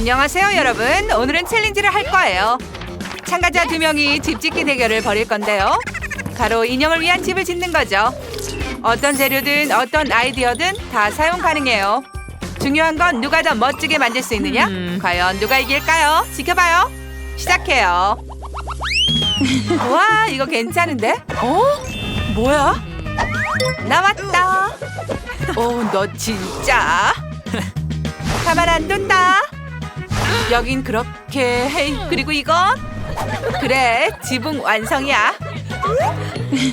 안녕하세요 여러분. 오늘은 챌린지를 할 거예요. 참가자 두 명이 집 짓기 대결을 벌일 건데요. 바로 인형을 위한 집을 짓는 거죠. 어떤 재료든 어떤 아이디어든 다 사용 가능해요. 중요한 건 누가 더 멋지게 만들 수 있느냐? 과연 누가 이길까요? 지켜봐요. 시작해요. 와 이거 괜찮은데? 어? 뭐야? 나왔다. 어너 진짜. 가만 안 둔다. 여긴 그렇게 헤이 그리고 이건 그래 지붕 완성이야.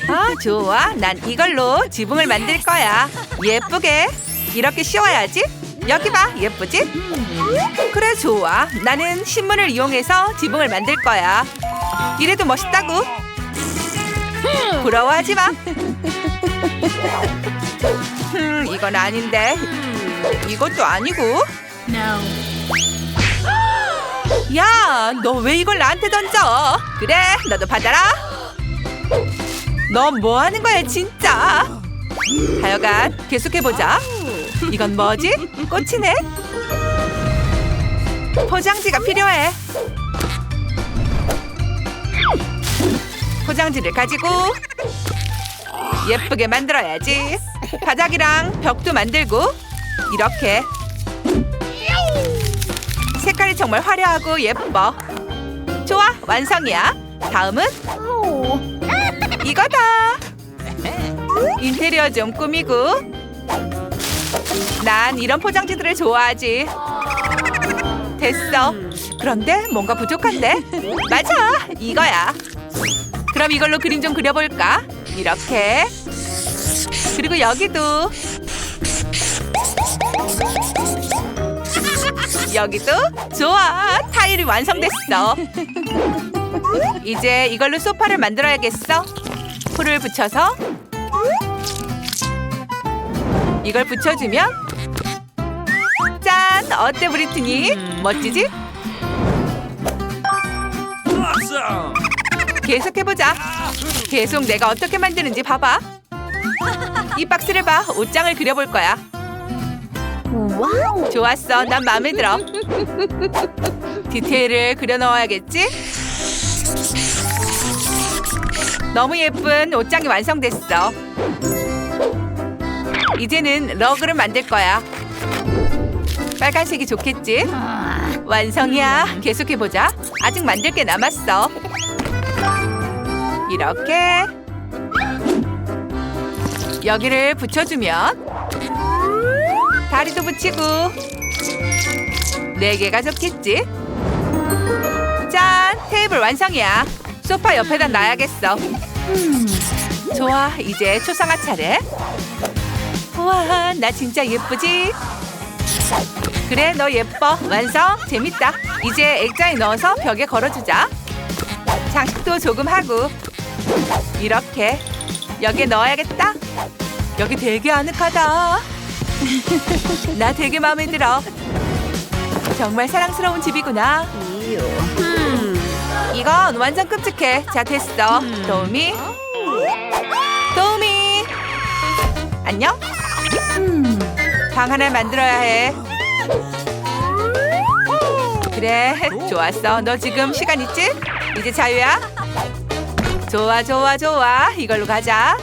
아 좋아 난 이걸로 지붕을 만들 거야. 예쁘게 이렇게 씌워야지. 여기 봐 예쁘지? 그래 좋아 나는 신문을 이용해서 지붕을 만들 거야. 이래도 멋있다고. 부러워하지 마. 음, 이건 아닌데. 이것도 아니고. 야, 너 왜 이걸 나한테 던져? 그래, 너도 받아라. 너 뭐 하는 거야, 진짜? 하여간 계속해 보자. 이건 뭐지? 꽃이네. 포장지가 필요해. 포장지를 가지고 예쁘게 만들어야지. 바닥이랑 벽도 만들고 이렇게 색깔이 정말 화려하고 예뻐. 좋아, 완성이야. 다음은 이거다. 인테리어 좀 꾸미고. 난 이런 포장지들을 좋아하지. 됐어. 그런데 뭔가 부족한데? 맞아, 이거야. 그럼 이걸로 그림 좀 그려볼까? 이렇게. 그리고 여기도. 여기도 좋아. 타일이 완성됐어. 이제 이걸로 소파를 만들어야겠어. 풀을 붙여서 이걸 붙여주면 짠! 어때 브리트니? 멋지지? 계속해보자. 계속 내가 어떻게 만드는지 봐봐. 이 박스를 봐. 옷장을 그려볼 거야 좋았어. 난 마음에 들어. 디테일을 그려 넣어야겠지? 너무 예쁜 옷장이 완성됐어. 이제는 러그를 만들 거야. 빨간색이 좋겠지? 완성이야. 계속해보자. 아직 만들 게 남았어. 이렇게 여기를 붙여주면 다리도 붙이고 네 개가 좋겠지? 짠! 테이블 완성이야. 소파 옆에다 놔야겠어. 좋아, 이제 초상화 차례. 우와, 나 진짜 예쁘지? 그래, 너 예뻐. 완성. 재밌다. 이제 액자에 넣어서 벽에 걸어주자. 장식도 조금 하고 이렇게 여기에 넣어야겠다. 여기 되게 아늑하다. 나 되게 마음에 들어. 정말 사랑스러운 집이구나. 이건 완전 끔찍해. 자, 됐어. 도우미. 도우미. 안녕? 방 하나 만들어야 해. 그래, 좋았어. 너 지금 시간 있지? 이제 자유야? 좋아, 좋아, 좋아. 이걸로 가자.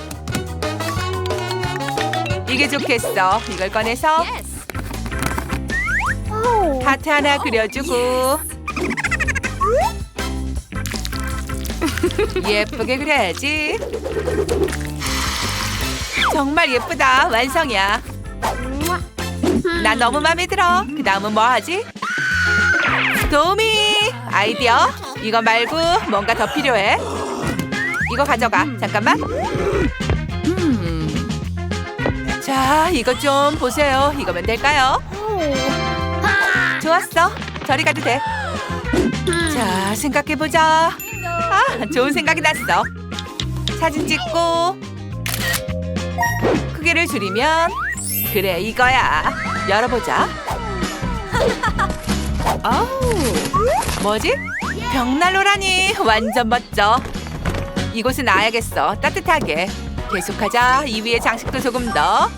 이게 좋겠어. 이걸 꺼내서 하트 하나 그려주고 예쁘게 그려야지. 정말 예쁘다. 완성이야. 나 너무 마음에 들어. 그 다음은 뭐 하지? 도미 아이디어. 이거 말고 뭔가 더 필요해. 이거 가져가. 잠깐만. 자, 이것 좀 보세요. 이거면 될까요? 좋았어. 저리 가도 돼. 자, 생각해보자. 아, 좋은 생각이 났어. 사진 찍고 크기를 줄이면 그래, 이거야. 열어보자. 어우, 뭐지? 벽난로라니 완전 멋져. 이곳은 놔야겠어. 따뜻하게. 계속하자. 이 위에 장식도 조금 더.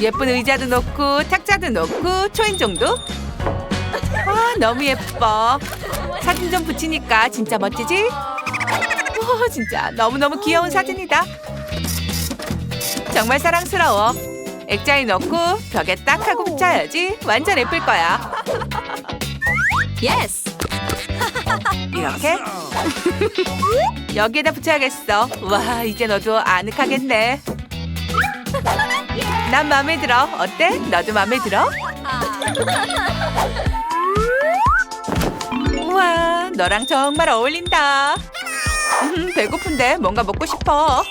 예쁜 의자도 놓고 탁자도 놓고 초인종도. 와, 너무 예뻐. 사진 좀 붙이니까 진짜 멋지지? 와, 진짜 너무너무 귀여운 사진이다. 정말 사랑스러워. 액자에 넣고 벽에 딱 하고 붙여야지. 완전 예쁠 거야. 예스. 이렇게 여기에다 붙여야겠어. 와 이제 너도 아늑하겠네. 난 마음에 들어. 어때? 너도 마음에 들어? 우와 너랑 정말 어울린다. 음, 배고픈데 뭔가 먹고 싶어.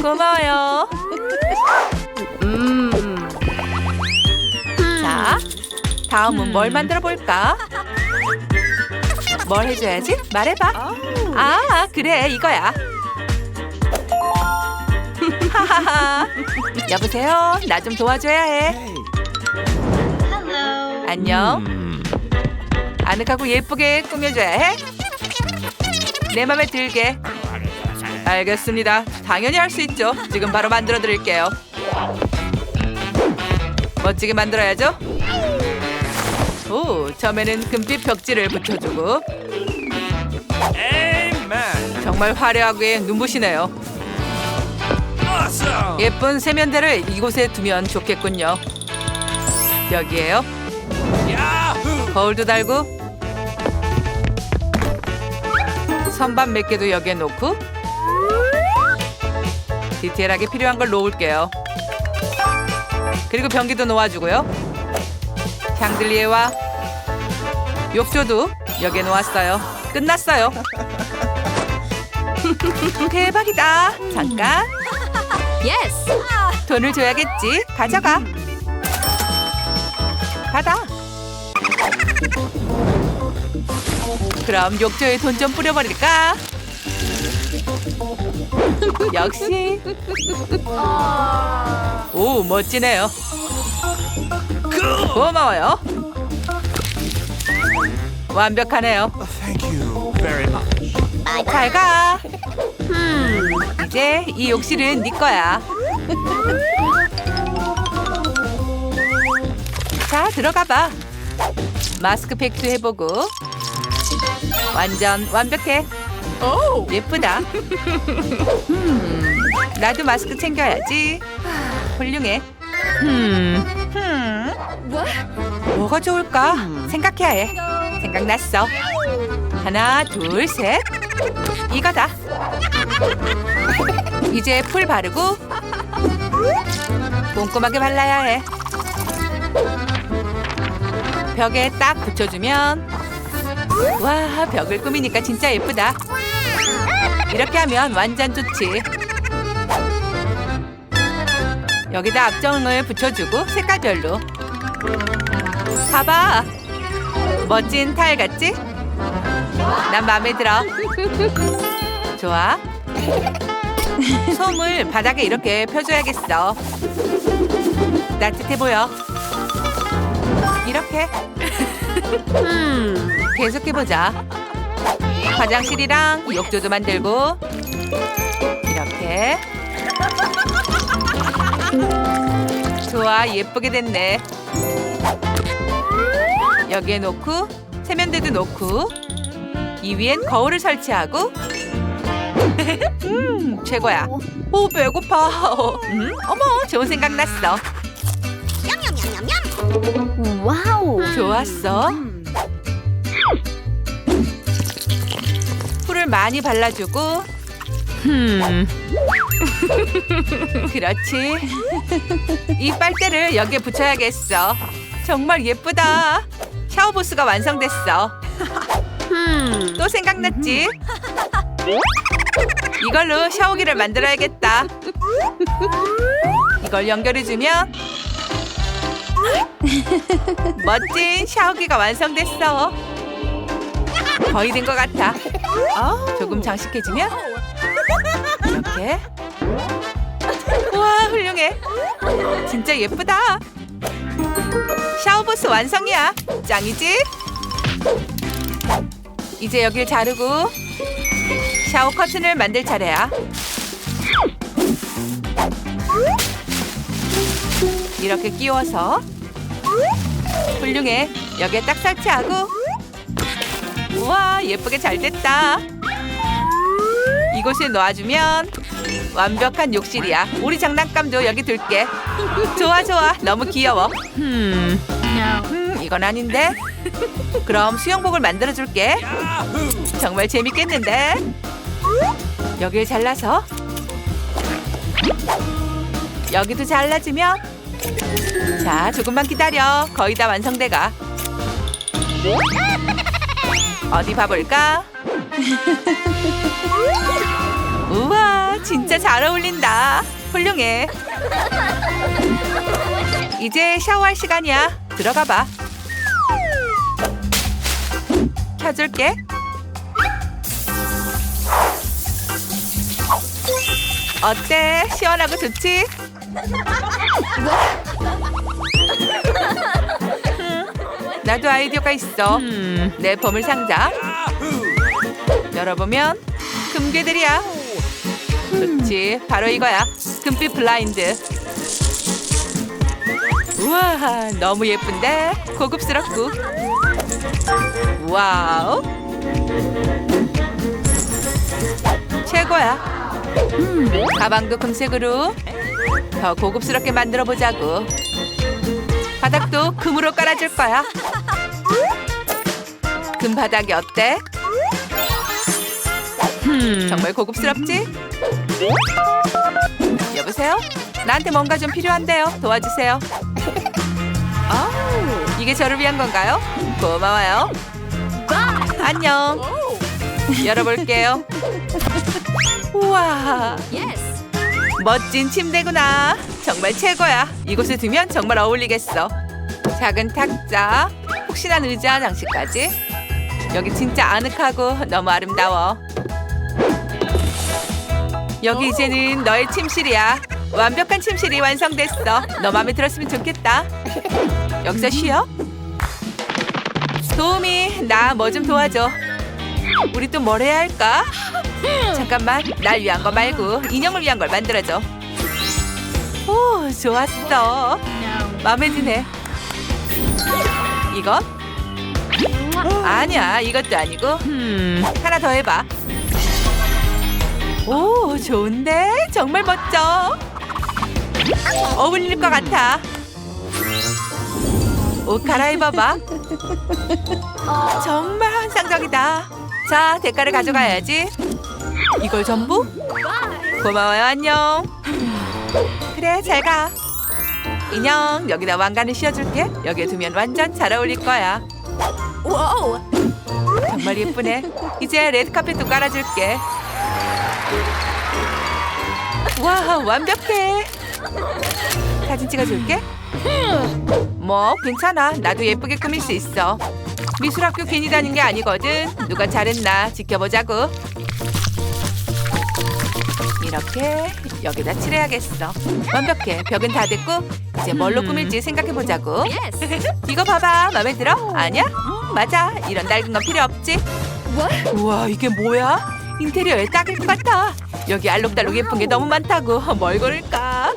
고마워요. 음. 자, 다음은 뭘 만들어 볼까? 뭘 해줘야지? 말해봐. 아, 그래, 이거야. 하하하. 여보세요? 나 좀 도와줘야 해. 안녕. 아늑하고 예쁘게 꾸며줘야 해. 내 맘에 들게. 알겠습니다. 당연히 할 수 있죠. 지금 바로 만들어 드릴게요. 멋지게 만들어야죠. 오, 처음에는 금빛 벽지를 붙여주고. 정말 화려하게 눈부시네요. Awesome. 예쁜 세면대를 이곳에 두면 좋겠군요. 여기에요. 거울도 달고 선반 몇 개도 여기에 놓고 디테일하게 필요한 걸 놓을게요. 그리고 변기도 놓아주고요. 샹들리에와 욕조도 여기에 놓았어요. 끝났어요. 대박이다. 잠깐 예스. 돈을 줘야겠지. 가져가. 받아. 그럼 욕조에 돈 좀 뿌려버릴까? 역시. 오, 멋지네요. 고마워요. 완벽하네요. Thank you very much. 잘 가. 이제 이 욕실은 네 거야. 자, 들어가 봐. 마스크팩도 해보고. 완전 완벽해. 오, 예쁘다. 음, 나도 마스크 챙겨야지. 훌륭해. 음, 음. 뭐가 좋을까? 생각해야 해. 생각났어. 하나, 둘, 셋. 이거다. 이제 풀 바르고 꼼꼼하게 발라야 해. 벽에 딱 붙여주면 와 벽을 꾸미니까 진짜 예쁘다. 이렇게 하면 완전 좋지. 여기다 앞정을 붙여주고 색깔별로. 봐봐. 멋진 타일 같지? 난 마음에 들어. 좋아. 솜을 바닥에 이렇게 펴줘야겠어. 따뜻해 보여. 이렇게 계속해보자. 화장실이랑 욕조도 만들고 이렇게 좋아 예쁘게 됐네. 여기에 놓고 세면대도 놓고 이 위엔 거울을 설치하고 음 최고야. 오 배고파. 음 어머 좋은 생각 났어. 와우. 좋았어. 풀을 많이 발라주고. 음. 그렇지. 이 빨대를 여기에 붙여야겠어. 정말 예쁘다. 샤워부스가 완성됐어. 또 생각났지? 이걸로 샤워기를 만들어야겠다. 이걸 연결해주면 멋진 샤워기가 완성됐어. 거의 된 것 같아. 조금 장식해주면 이렇게. 우와 훌륭해. 진짜 예쁘다. 샤워부스 완성이야. 짱이지? 이제 여길 자르고 샤워 커튼을 만들 차례야. 이렇게 끼워서 훌륭해. 여기에 딱 설치하고. 우와, 예쁘게 잘 됐다. 이곳에 놓아주면 완벽한 욕실이야. 우리 장난감도 여기 둘게. 좋아, 좋아. 너무 귀여워. 음. 음, 이건 아닌데. 그럼 수영복을 만들어줄게. 정말 재밌겠는데? 여길 잘라서 여기도 잘라주면 자 조금만 기다려 거의 다 완성돼가 어디 봐볼까? 우와 진짜 잘 어울린다 훌륭해 이제 샤워할 시간이야 들어가 봐 켜줄게 어때? 시원하고 좋지? 음, 나도 아이디어가 있어. 내 보물 상자! 열어보면 금괴들이야. 좋지, 바로 이거야. 금빛 블라인드. 우와, 너무 예쁜데 고급스럽고. 와우, 최고야. 가방도 금색으로 더 고급스럽게 만들어 보자고. 바닥도 금으로 깔아줄 거야. 금 바닥이 어때? 정말 고급스럽지? 여보세요? 나한테 뭔가 좀 필요한데요. 도와주세요. 아우, 이게 저를 위한 건가요? 고마워요. 안녕. 열어볼게요. 우와. 멋진 침대구나. 정말 최고야. 이곳에 두면 정말 어울리겠어. 작은 탁자, 푹신한 의자 장식까지. 여기 진짜 아늑하고 너무 아름다워. 여기 이제는 너의 침실이야. 완벽한 침실이 완성됐어. 너 마음에 들었으면 좋겠다. 여기서 쉬어. 도우미, 나 뭐 좀 도와줘. 우리 또 뭘 해야 할까? 잠깐만, 날 위한 거 말고 인형을 위한 걸 만들어줘. 오, 좋았어. 마음에 드네. 이것? 아니야, 이것도 아니고. 하나 더 해봐. 오, 좋은데? 정말 멋져. 어울릴 것 같아. 옷 갈아입어봐. 정말 환상적이다. 자, 대가를 가져가야지. 이걸 전부? 고마워요, 안녕. 그래, 잘 가. 인형, 여기다 왕관을 씌워줄게. 여기에 두면 완전 잘 어울릴 거야. Whoa. 정말 예쁘네. 이제 레드카펫도 깔아줄게. 와, 완벽해. 사진 찍어줄게. 뭐, 괜찮아. 나도 예쁘게 꾸밀 수 있어. 미술학교 괜히 다닌 게 아니거든. 누가 잘했나 지켜보자고. 이렇게 여기다 칠해야겠어. 완벽해. 벽은 다 됐고 이제 뭘로 꾸밀지 생각해보자고. 이거 봐봐. 마음에 들어? 아니야? 음, 맞아. 이런 낡은 건 필요 없지. 우와 이게 뭐야? 인테리어에 딱일 것 같아. 여기 알록달록 예쁜 게 너무 많다고. 뭘 고를까?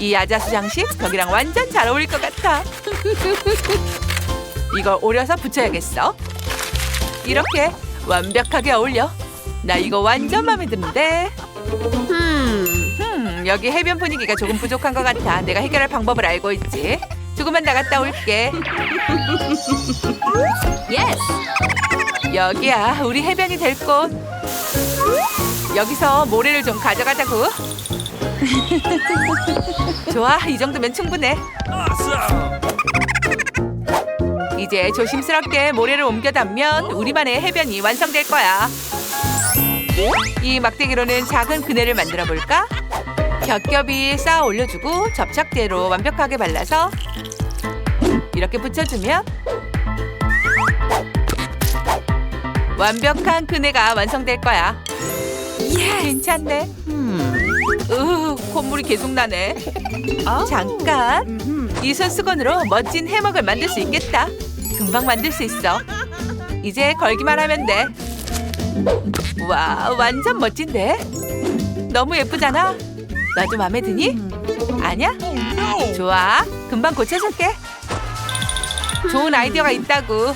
이 아자수 장식 벽이랑 완전 잘 어울릴 것 같아. 이걸 오려서 붙여야겠어. 이렇게 완벽하게 어울려. 나 이거 완전 마음에 드는데. Hmm. 음, 여기 해변 분위기가 조금 부족한 것 같아. 내가 해결할 방법을 알고 있지. 조금만 나갔다 올게. Yes. 여기야, 우리 해변이 될 곳. 여기서 모래를 좀 가져가자고. 좋아, 이 정도면 충분해. 이제 조심스럽게 모래를 옮겨 담면 우리만의 해변이 완성될 거야. 이 막대기로는 작은 그네를 만들어 볼까? 겹겹이 쌓아 올려주고 접착제로 완벽하게 발라서 이렇게 붙여주면 완벽한 그네가 완성될 거야. 괜찮네. 으, 콧물이 계속 나네. 잠깐. 이 손수건으로 멋진 해먹을 만들 수 있겠다. 금방 만들 수 있어. 이제 걸기만 하면 돼. 와, 완전 멋진데? 너무 예쁘잖아. 너도 마음에 드니? 아니야? 좋아. 금방 고쳐줄게. 좋은 아이디어가 있다고.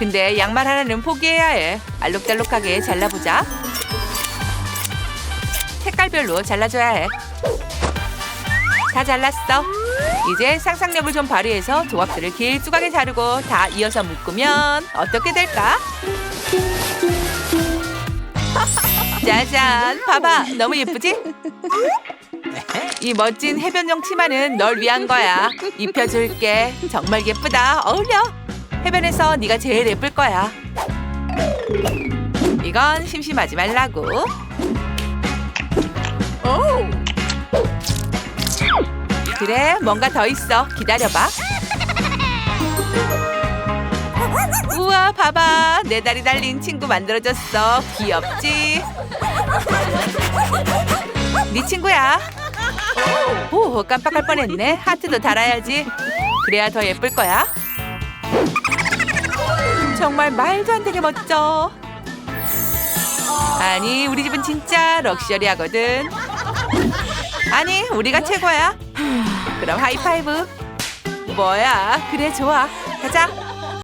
근데 양말 하나는 포기해야 해. 알록달록하게 잘라보자. 색깔별로 잘라줘야 해. 다 잘랐어. 이제 상상력을 좀 발휘해서 조각들을 길쭉하게 자르고 다 이어서 묶으면 어떻게 될까? 짜잔! 봐봐! 너무 예쁘지? 이 멋진 해변용 치마는 널 위한 거야. 입혀줄게. 정말 예쁘다. 어울려. 해변에서 네가 제일 예쁠 거야. 이건 심심하지 말라고. 그래, 뭔가 더 있어. 기다려봐. 우와, 봐봐. 내 다리 달린 친구 만들어졌어. 귀엽지? 네 친구야. 오, 깜빡할 뻔했네. 하트도 달아야지. 그래야 더 예쁠 거야. 정말 말도 안 되게 멋져. 아니, 우리 집은 진짜 럭셔리하거든. 아니, 우리가 최고야. 그럼 하이파이브. 뭐야? 그래, 좋아. 가자.